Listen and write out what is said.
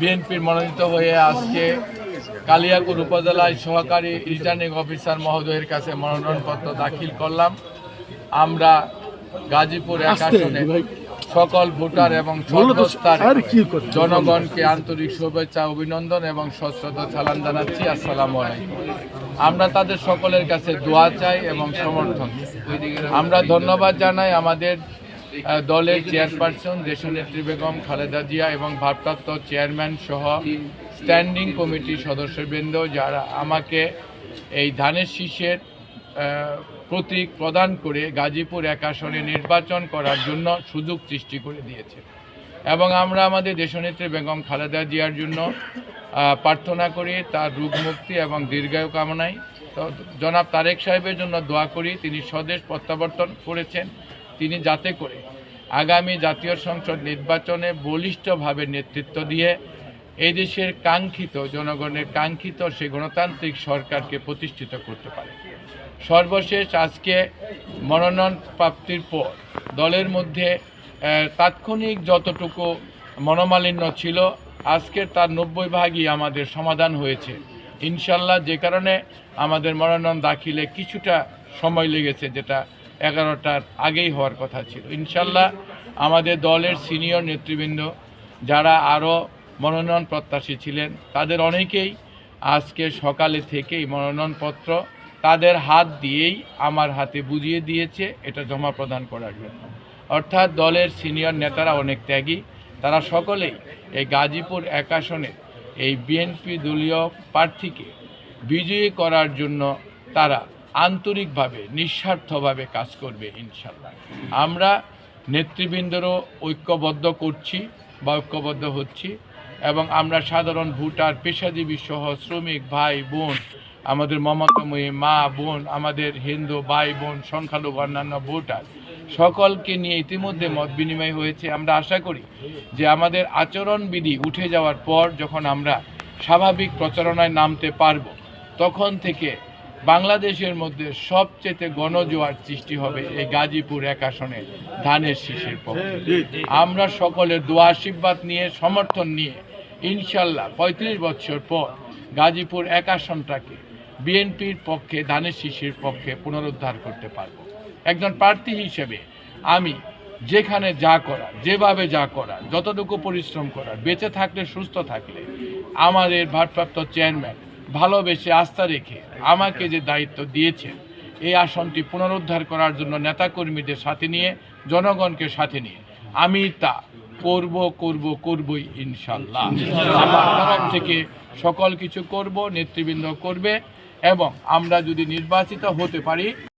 বিএনপির মনোনীত হয়ে আজকে কালিয়াকুর উপজেলায় সহকারী রিটার্নিং অফিসার মহোদয়ের কাছে মনোনয়নপত্র দাখিল করলাম। আমরা গাজীপুর এক আসনে সকল ভোটার এবং জনগণকে আন্তরিক শুভেচ্ছা অভিনন্দন এবং সশ্রদ্ধ সালাম জানাচ্ছি। আসসালামু আলাইকুম। আমরা তাদের সকলের কাছে দোয়া চাই এবং সমর্থন। আমরা ধন্যবাদ জানাই আমাদের দলের চেয়ারপারসন দেশনেত্রী বেগম খালেদা জিয়া এবং ভারপ্রাপ্ত চেয়ারম্যান সহ স্ট্যান্ডিং কমিটির সদস্যবৃন্দ যারা আমাকে এই ধানের শীষের প্রতীক প্রদান করে গাজীপুর এক আসনে নির্বাচন করার জন্য সুযোগ সৃষ্টি করে দিয়েছে। এবং আমরা আমাদের দেশনেত্রী বেগম খালেদা জিয়ার জন্য প্রার্থনা করি তার রোগ মুক্তি এবং দীর্ঘায়ু কামনায়। তো জনাব তারেক সাহেবের জন্য দোয়া করি, তিনি স্বদেশ প্রত্যাবর্তন করেছেন। তিনি যাতে করে আগামী জাতীয় সংসদ নির্বাচনে বলিষ্ঠভাবে নেতৃত্ব দিয়ে এই দেশের কাঙ্ক্ষিত জনগণের কাঙ্ক্ষিত সে গণতান্ত্রিক সরকারকে প্রতিষ্ঠিত করতে পারে। সর্বশেষ আজকে মনোনয়ন প্রাপ্তির পর দলের মধ্যে তাৎক্ষণিক যতটুকু মনোমালিন্য ছিল, আজকের তার নব্বই ভাগই আমাদের সমাধান হয়েছে। ইনশাল্লাহ যে কারণে আমাদের মনোনয়ন দাখিলে কিছুটা সময় লেগেছে যেটা এগারোটার আগেই হওয়ার কথা ছিল। ইনশাল্লাহ আমাদের দলের সিনিয়র নেতৃবৃন্দ যারা আরও মনোনয়ন প্রত্যাশী ছিলেন, তাদের অনেকেই আজকে সকালে থেকেই মনোনয়নপত্র তাদের হাত দিয়েই আমার হাতে বুঝিয়ে দিয়েছে, এটা জমা প্রদান করার জন্য। অর্থাৎ দলের সিনিয়র নেতারা অনেক ত্যাগী, তারা সকলেই এই গাজীপুর এক এই বিএনপি দলীয় প্রার্থীকে বিজয়ী করার জন্য তারা আন্তরিকভাবে, নিঃস্বার্থভাবে কাজ করবে ইনশাল্লাহ আমরা নেতৃবৃন্দরও ঐক্যবদ্ধ করছি বা ঐক্যবদ্ধ হচ্ছি এবং আমরা সাধারণ ভোটার, পেশাজীবী সহ শ্রমিক ভাই বোন, আমাদের মমতাময়ী মা বোন, আমাদের হিন্দু ভাই বোন, সংখ্যালঘু অন্যান্য ভোটার, সকলকে নিয়ে ইতিমধ্যে মত বিনিময় হয়েছে। আমরা আশা করি যে আমাদের আচরণবিধি উঠে যাওয়ার পর যখন আমরা স্বাভাবিক প্রচারণায় নামতে পারব, তখন থেকে বাংলাদেশের মধ্যে সবচেয়ে গণজোয়ার সৃষ্টি হবে এই গাজীপুর এক আসনে ধানের শীষের পক্ষে। আমরা সকলের দোয়া, আশীর্বাদ নিয়ে, সমর্থন নিয়ে ইনশাল্লাহ পঁয়ত্রিশ বছর পর গাজীপুর এক আসনটাকে বিএনপির পক্ষে, ধানের শীষের পক্ষে পুনরুদ্ধার করতে পারব। একজন প্রার্থী হিসেবে আমি যেখানে যা করা, যেভাবে যা করা, যতটুকু পরিশ্রম করার, বেঁচে থাকলে, সুস্থ থাকলে, আমাদের ভারপ্রাপ্ত চেয়ারম্যান ভালোবেসে আস্থা রেখে আমাকে যে দায়িত্ব দিয়েছেন, এই আসনটি পুনরুদ্ধার করার জন্য নেতাকর্মীদের সাথে নিয়ে, জনগণকে সাথে নিয়ে আমি তা করব করব, করবই ইনশাল্লাহ থেকে সকল কিছু করব, নেতৃবৃন্দ করবে এবং আমরা যদি নির্বাচিত হতে পারি